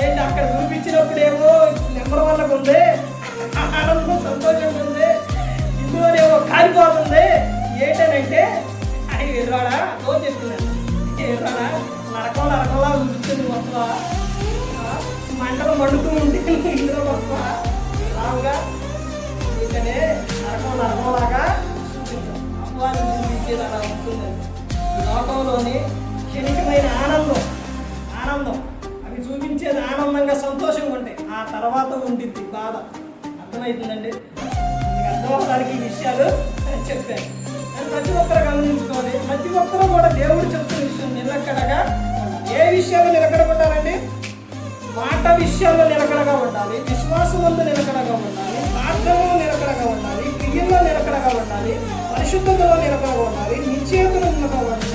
ఏంటి అక్కడ చూపించినప్పుడేమో నెంబర్ వన్లకు ఉంది. ఆనందం సంతోషం ఉంది. ఇందులోనేమో కాలిపోతుంది ఏంటనంటే ఆయన ఎర్రాడా తో చెప్తున్నాను ఎర్రాడా నరకం నరకంలా చూపించింది మొత్తం. మంటలు మండుతూ ఉంటే ఇందులో మొత్తం. రావుగా అందుకనే నరకం నరకంలాగా చూపించాం అపవాదం చూపించేది అలా ఉంటుందండి లోకంలోని చూపించేది ఆనందంగా సంతోషంగా ఉంటాయి ఆ తర్వాత ఉండిద్ది బాధ. అర్థమవుతుందండి? మీకు అర్థమవడానికి ఈ విషయాలు చెప్పాను. ప్రతి ఒక్కరు గమనించుకోవాలి. ప్రతి ఒక్కరూ కూడా దేవుడు చెప్తున్న విషయం నిలకడగా ఏ విషయాలు నిలకడ ఉండాలండి మాట విషయాల్లో నిలకడగా ఉండాలి. విశ్వాసముందు నిలకడగా ఉండాలి. ప్రార్థనలో నిలకడగా ఉండాలి. క్రియల్లో నిలకడగా ఉండాలి. పరిశుద్ధతలో నిలకడగా ఉండాలి. నిశ్చేతలో నిలకడగా ఉండాలి.